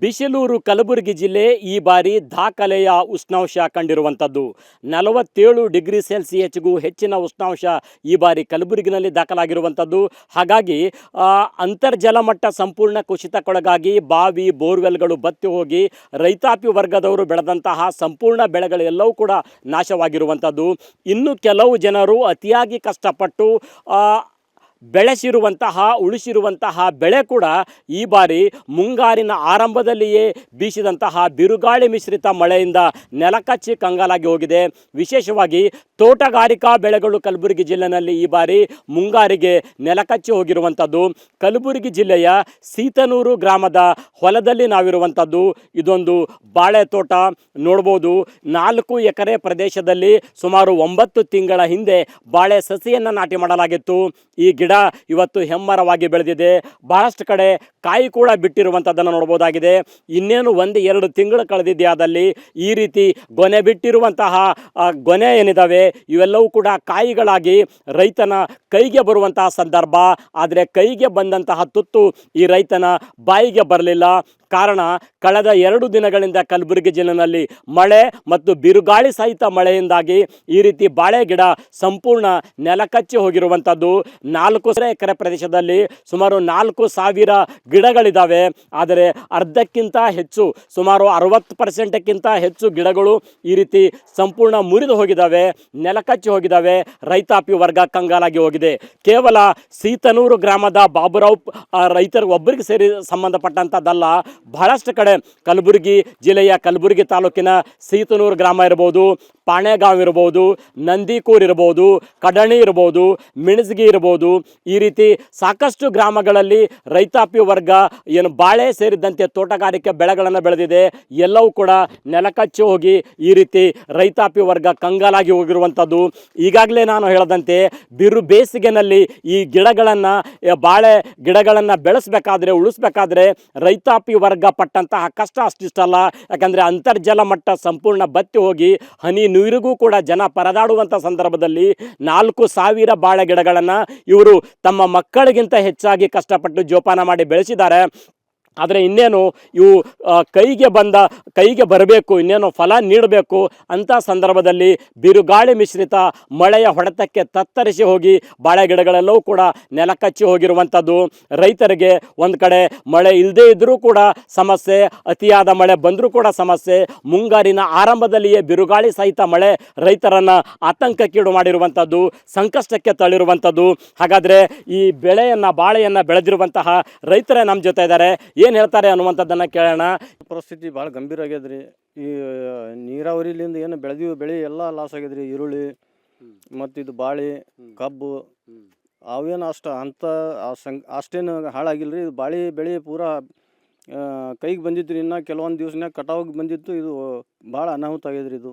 ಬಿಸಿಲೂರು ಕಲಬುರಗಿ ಜಿಲ್ಲೆ ಈ ಬಾರಿ ದಾಖಲೆಯ ಉಷ್ಣಾಂಶ ಕಂಡಿರುವಂಥದ್ದು. ನಲವತ್ತೇಳು ಡಿಗ್ರಿ ಸೆಲ್ಸಿಯಸ್ಗೂ ಹೆಚ್ಚಿನ ಉಷ್ಣಾಂಶ ಈ ಬಾರಿ ಕಲಬುರಗಿನಲ್ಲಿ ದಾಖಲಾಗಿರುವಂಥದ್ದು. ಹಾಗಾಗಿ ಅಂತರ್ಜಲ ಮಟ್ಟ ಸಂಪೂರ್ಣ ಕುಸಿತಕ್ಕೊಳಗಾಗಿ ಬಾವಿ, ಬೋರ್ವೆಲ್ಗಳು ಬತ್ತಿ ಹೋಗಿ ರೈತಾಪಿ ವರ್ಗದವರು ಬೆಳೆದಂತಹ ಸಂಪೂರ್ಣ ಬೆಳೆಗಳೆಲ್ಲವೂ ಕೂಡ ನಾಶವಾಗಿರುವಂಥದ್ದು. ಇನ್ನು ಕೆಲವು ಜನರು ಅತಿಯಾಗಿ ಕಷ್ಟಪಟ್ಟು ಬೆಳೆಸಿರುವಂತಹ, ಉಳಿಸಿರುವಂತಹ ಬೆಳೆ ಕೂಡ ಈ ಬಾರಿ ಮುಂಗಾರಿನ ಆರಂಭದಲ್ಲಿಯೇ ಬೀಸಿದಂತಹ ಬಿರುಗಾಳಿ ಮಿಶ್ರಿತ ಮಳೆಯಿಂದ ನೆಲಕಚ್ಚಿ ಕಂಗಾಲಾಗಿ ಹೋಗಿದೆ. ವಿಶೇಷವಾಗಿ ತೋಟಗಾರಿಕಾ ಬೆಳೆಗಳು ಕಲಬುರಗಿ ಜಿಲ್ಲೆಯಲ್ಲಿ ಈ ಬಾರಿ ಮುಂಗಾರಿಗೆ ನೆಲಕಚ್ಚಿ ಹೋಗಿರುವಂಥದ್ದು ಕಲಬುರಗಿ ಜಿಲ್ಲೆಯ ಸೀತನೂರು ಗ್ರಾಮದ ಹೊಲದಲ್ಲಿ ನಾವಿರುವಂಥದ್ದು ಇದೊಂದು ಬಾಳೆ ತೋಟ. ನೋಡ್ಬೋದು, ನಾಲ್ಕು ಎಕರೆ ಪ್ರದೇಶದಲ್ಲಿ ಸುಮಾರು ಒಂಬತ್ತು ತಿಂಗಳ ಹಿಂದೆ ಬಾಳೆ ಸಸಿಯನ್ನು ನಾಟಿ ಮಾಡಲಾಗಿತ್ತು. ಈ ಇವತ್ತು ಹೆಮ್ಮರವಾಗಿ ಬೆಳೆದಿದೆ. ಬಹಳಷ್ಟು ಕಡೆ ಕಾಯಿ ಕೂಡ ಬಿಟ್ಟಿರುವಂಥದ್ದನ್ನು ನೋಡ್ಬೋದಾಗಿದೆ ಇನ್ನೇನು ಒಂದು, ಎರಡು ತಿಂಗಳು ಕಳೆದಿದೆಯಾದಲ್ಲಿ ಈ ರೀತಿ ಗೊನೆ ಬಿಟ್ಟಿರುವಂತಹ ಗೊನೆ ಏನಿದಾವೆ? ಇವೆಲ್ಲವೂ ಕೂಡ ಕಾಯಿಗಳಾಗಿ ರೈತನ ಕೈಗೆ ಬರುವಂತಹ ಸಂದರ್ಭ. ಆದರೆ ಕೈಗೆ ಬಂದಂತಹ ತುತ್ತು ಈ ರೈತನ ಬಾಯಿಗೆ ಬರಲಿಲ್ಲ. ಕಾರಣ ಕಳೆದ ಎರಡು ದಿನಗಳಿಂದ ಕಲಬುರಗಿ ಜಿಲ್ಲೆನಲ್ಲಿ ಮಳೆ ಮತ್ತು ಬಿರುಗಾಳಿ ಸಹಿತ ಮಳೆಯಿಂದಾಗಿ ಈ ರೀತಿ ಬಾಳೆ ಗಿಡ ಸಂಪೂರ್ಣ ನೆಲಕಚ್ಚಿ ಹೋಗಿರುವಂಥದ್ದು. ನಾಲ್ಕು ಎಕರೆ ಪ್ರದೇಶದಲ್ಲಿ ಸುಮಾರು ನಾಲ್ಕು ಸಾವಿರ ಗಿಡಗಳಿದ್ದಾವೆ ಆದರೆ ಅರ್ಧಕ್ಕಿಂತ ಹೆಚ್ಚು, ಸುಮಾರು ಅರವತ್ತು ಪರ್ಸೆಂಟಕ್ಕಿಂತ ಹೆಚ್ಚು ಗಿಡಗಳು ಈ ರೀತಿ ಸಂಪೂರ್ಣ ಮುರಿದು ಹೋಗಿದ್ದಾವೆ ನೆಲಕಚ್ಚಿ ಹೋಗಿದ್ದಾವೆ ರೈತಾಪಿ ವರ್ಗ ಕಂಗಾಲಾಗಿ ಹೋಗಿದೆ. ಕೇವಲ ಸೀತನೂರು ಗ್ರಾಮದ ಬಾಬುರಾವ್ ರೈತರು ಒಬ್ಬರಿಗೆ ಸೇರಿ ಸಂಬಂಧಪಟ್ಟಂಥದ್ದಲ್ಲ. ಬಹಳಷ್ಟು ಕಡೆ ಕಲಬುರಗಿ ಜಿಲ್ಲೆಯ ಕಲಬುರಗಿ ತಾಲೂಕಿನ ಸೀತನೂರು ಗ್ರಾಮ ಇರ್ಬೋದು. ಪಾಣೆಗಾಂವ್ ಇರ್ಬೋದು, ನಂದಿಕೂರ್ ಇರ್ಬೋದು, ಕಡಣಿ ಇರ್ಬೋದು, ಮಿಣಸ್ಗಿ ಇರ್ಬೋದು, ಈ ರೀತಿ ಸಾಕಷ್ಟು ಗ್ರಾಮಗಳಲ್ಲಿ ರೈತಾಪಿ ವರ್ಗ ಏನು ಬಾಳೆ ಸೇರಿದಂತೆ ತೋಟಗಾರಿಕೆ ಬೆಳೆಗಳನ್ನು ಬೆಳೆದಿದೆ. ಎಲ್ಲವೂ ಕೂಡ ನೆಲಕಚ್ಚಿ ಹೋಗಿ ಈ ರೀತಿ ರೈತಾಪಿ ವರ್ಗ ಕಂಗಾಲಾಗಿ ಹೋಗಿರುವಂಥದ್ದು. ಈಗಾಗಲೇ ನಾನು ಹೇಳದಂತೆ ಬಿರು ಬೇಸಿಗೆನಲ್ಲಿ ಈ ಗಿಡಗಳನ್ನು ಬಾಳೆ ಗಿಡಗಳನ್ನು ಬೆಳೆಸಬೇಕಾದ್ರೆ, ಉಳಿಸ್ಬೇಕಾದ್ರೆ ರೈತಾಪಿ ವರ್ಗ ಪಟ್ಟಂತಹ ಕಷ್ಟ ಅಷ್ಟಿಷ್ಟಲ್ಲ. ಯಾಕಂದರೆ ಅಂತರ್ಜಲ ಮಟ್ಟ ಸಂಪೂರ್ಣ ಬತ್ತಿ ಹೋಗಿ ಹನಿ ನೀರಿಗೂ ಕೂಡ ಜನ ಪರದಾಡುವಂಥ ಸಂದರ್ಭದಲ್ಲಿ ನಾಲ್ಕು ಸಾವಿರ ಬಾಳೆ ಗಿಡಗಳನ್ನು ಇವರು ತಮ್ಮ ಮಕ್ಕಳಿಗಿಂತ ಹೆಚ್ಚಾಗಿ ಕಷ್ಟಪಟ್ಟು ಜೋಪಾನ ಮಾಡಿ ಬೆಳೆಸಿದ್ದಾರೆ. ಆದರೆ ಇನ್ನೇನು ಇವು ಕೈಗೆ ಬಂದ, ಕೈಗೆ ಬರಬೇಕು, ಇನ್ನೇನು ಫಲ ನೀಡಬೇಕು ಅಂಥ ಸಂದರ್ಭದಲ್ಲಿ ಬಿರುಗಾಳಿ ಮಿಶ್ರಿತ ಮಳೆಯ ಹೊಡೆತಕ್ಕೆ ತತ್ತರಿಸಿ ಹೋಗಿ ಬಾಳೆ ಗಿಡಗಳೆಲ್ಲವೂ ಕೂಡ ನೆಲಕಚ್ಚಿ ಹೋಗಿರುವಂಥದ್ದು. ರೈತರಿಗೆ ಒಂದು ಕಡೆ ಮಳೆ ಇಲ್ಲದೇ ಇದ್ದರೂ ಕೂಡ ಸಮಸ್ಯೆ, ಅತಿಯಾದ ಮಳೆ ಬಂದರೂ ಕೂಡ ಸಮಸ್ಯೆ, ಮುಂಗಾರಿನ ಆರಂಭದಲ್ಲಿಯೇ ಬಿರುಗಾಳಿ ಸಹಿತ ಮಳೆ ರೈತರನ್ನು ಆತಂಕಕ್ಕೀಡು ಮಾಡಿರುವಂಥದ್ದು, ಸಂಕಷ್ಟಕ್ಕೆ ತಳ್ಳಿರುವಂಥದ್ದು. ಹಾಗಾದರೆ ಈ ಬೆಳೆಯನ್ನು, ಬಾಳೆಯನ್ನು ಬೆಳೆದಿರುವಂತಹ ರೈತರೇ ನಮ್ಮ ಜೊತೆ ಇದ್ದಾರೆ. ಏನು ಹೇಳ್ತಾರೆ ಅನ್ನುವಂಥದ್ದನ್ನು ಕೇಳೋಣ. ಪರಿಸ್ಥಿತಿ ಭಾಳ ಗಂಭೀರ ಆಗ್ಯದ್ರಿ. ಈ ನೀರಾವರಿಲಿಂದ ಏನು ಬೆಳೆದಿವಿ ಬೆಳೆ ಎಲ್ಲ ಲಾಸ್ ಆಗ್ಯದ್ರಿ. ಈರುಳ್ಳಿ ಮತ್ತು ಇದು ಬಾಳೆ ಕಬ್ಬು ಅವೇನು ಅಷ್ಟು ಅಂಥ ಆ ಸಂ ಅಷ್ಟೇನು ಹಾಳಾಗಿಲ್ರಿ. ಇದು ಬಾಳೆ ಬೆಳೆ ಪೂರಾ ಕೈಗೆ ಬಂದಿತ್ತು ಇನ್ನು ಕೆಲವೊಂದು ದಿವ್ಸನ್ಯಾಗ ಕಟಾವಿಗೆ ಬಂದಿತ್ತು. ಇದು ಭಾಳ ಅನಾಹುತ ಆಗ್ಯದ್ರಿ ಇದು.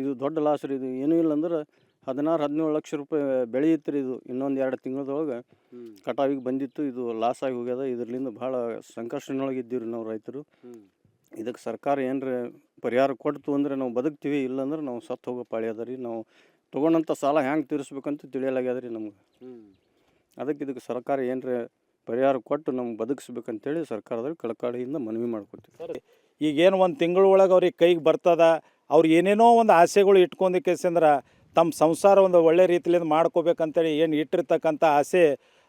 ಇದು ದೊಡ್ಡ ಲಾಸ್ ರೀ ಇದು. ಏನೂ ಇಲ್ಲ ಅಂದ್ರೆ ಹದಿನಾರು ಹದಿನೇಳು ಲಕ್ಷ ರೂಪಾಯಿ ಬೆಳೆ ಇತ್ತು ರೀ ಇದು. ಇನ್ನೊಂದು ಎರಡು ತಿಂಗಳದೊಳಗೆ ಕಟಾವಿಗೆ ಬಂದಿತ್ತು. ಇದು ಲಾಸ್ ಆಗಿ ಹೋಗ್ಯದ. ಇದರಿಂದ ಭಾಳ ಸಂಕಷ್ಟನೊಳಗೆ ಇದ್ದೀವಿ ನಾವು ರೈತರು. ಇದಕ್ಕೆ ಸರ್ಕಾರ ಏನರ ಪರಿಹಾರ ಕೊಡ್ತು ಅಂದ್ರೆ ನಾವು ಬದುಕ್ತೀವಿ ಇಲ್ಲಾಂದ್ರೆ ನಾವು ಸತ್ತು ಹೋಗೋ ಪಾಳಿ ಅದ ರೀ. ನಾವು ತೊಗೊಂಡಂಥ ಸಾಲ ಹ್ಯಾಂಗೆ ತೀರಿಸ್ಬೇಕಂತ ತಿಳಿಯಲಾಗ್ಯದ ರೀ ನಮ್ಗೆ ಅದಕ್ಕೆ ಇದಕ್ಕೆ ಸರ್ಕಾರ ಏನರ ಪರಿಹಾರ ಕೊಟ್ಟು ನಮ್ಗೆ ಬದುಕಿಸ್ಬೇಕಂತೇಳಿ ಸರ್ಕಾರದಲ್ಲಿ ಕಳಕಳಿಯಿಂದ ಮನವಿ ಮಾಡ್ಕೊತೀವಿ. ಈಗೇನು ಒಂದು ತಿಂಗಳ ಒಳಗೆ ಅವ್ರಿಗೆ ಕೈಗೆ ಬರ್ತದ. ಅವ್ರು ಏನೇನೋ ಒಂದು ಆಸೆಗಳು ಇಟ್ಕೊಂಡಕ್ಕೆಸಂದ್ರೆ ತಮ್ಮ ಸಂಸಾರ ಒಂದು ಒಳ್ಳೆ ರೀತಿಯಿಂದ ಮಾಡ್ಕೋಬೇಕಂತೇಳಿ ಏನು ಇಟ್ಟಿರ್ತಕ್ಕಂಥ ಆಸೆ,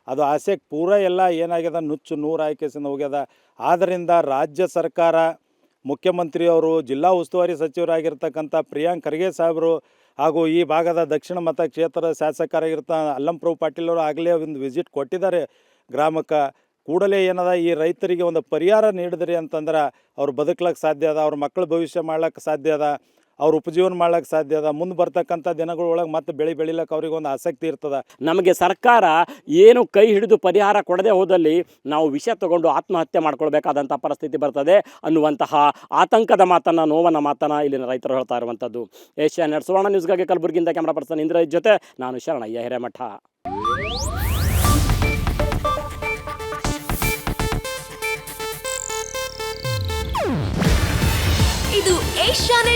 ಅದು ಆಸೆಗೆ ಪೂರ ಎಲ್ಲ ಏನಾಗ್ಯದ? ನುಚ್ಚು ನೂರು ಆಯ್ಕೆಸಿಂದ ಹೋಗ್ಯದ. ಆದ್ದರಿಂದ ರಾಜ್ಯ ಸರ್ಕಾರ, ಮುಖ್ಯಮಂತ್ರಿಯವರು, ಜಿಲ್ಲಾ ಉಸ್ತುವಾರಿ ಸಚಿವರಾಗಿರ್ತಕ್ಕಂಥ ಪ್ರಿಯಾಂಕ್ ಖರ್ಗೆ ಸಾಹೇಬರು ಹಾಗೂ ಈ ಭಾಗದ ದಕ್ಷಿಣ ಮತಕ್ಷೇತ್ರದ ಶಾಸಕರಾಗಿರ್ತ ಅಲ್ಲಂಪ್ರಭು ಪಾಟೀಲ್ ಅವರು ಆಗಲೇ ಒಂದು ವಿಸಿಟ್ ಕೊಟ್ಟಿದ್ದಾರೆ. ಗ್ರಾಮಕ್ಕೆ ಕೂಡಲೇ ಏನದ? ಈ ರೈತರಿಗೆ ಒಂದು ಪರಿಹಾರ ನೀಡಿದ್ರಿ ಅಂತಂದ್ರೆ ಅವ್ರು ಬದುಕ್ಲಕ್ಕೆ ಸಾಧ್ಯ ಅದ, ಅವ್ರ ಮಕ್ಕಳು ಭವಿಷ್ಯ ಮಾಡ್ಲಿಕ್ಕೆ ಸಾಧ್ಯ ಅದ. ಅವ್ರ ಉಪಜೀವನ ಮಾಡ್ಲಿಕ್ಕೆ ಸಾಧ್ಯ ಅದ. ಮುಂದೆ ಬರ್ತಕ್ಕಂಥ ದಿನಗಳೊಳಗೆ ಮತ್ತೆ ಬೆಳೆ ಬೆಳಿಲಕ್ಕೆ ಅವ್ರಿಗೆ ಒಂದು ಆಸಕ್ತಿ ಇರ್ತದ. ನಮಗೆ ಸರ್ಕಾರ ಏನು ಕೈ ಹಿಡಿದು ಪರಿಹಾರ ಕೊಡದೆ ಹೋದಲ್ಲಿ ನಾವು ವಿಷ ತಗೊಂಡು ಆತ್ಮಹತ್ಯೆ ಮಾಡ್ಕೊಳ್ಬೇಕಾದಂಥ ಪರಿಸ್ಥಿತಿ ಬರ್ತದೆ. ಅನ್ನುವಂತಹ ಆತಂಕದ ಮಾತನ್ನು ನೋವನ ಮಾತನ್ನು ಇಲ್ಲಿನ ರೈತರು ಹೇಳ್ತಾ ಇರುವಂಥದ್ದು. ಏಷ್ಯಾ ನೆಟ್ ಸುವರ್ಣ ನ್ಯೂಸ್ಗಾಗಿ ಕಲಬುರಗಿಯಿಂದ ಕ್ಯಾಮ್ರಾ ಪರ್ಸನ್ ಇಂದ್ರ ಜೊತೆ ನಾನು ಶರಣಯ್ಯ ಹಿರೇಮಠ. ಇದು ಏಷ್ಯಾನೆಟ್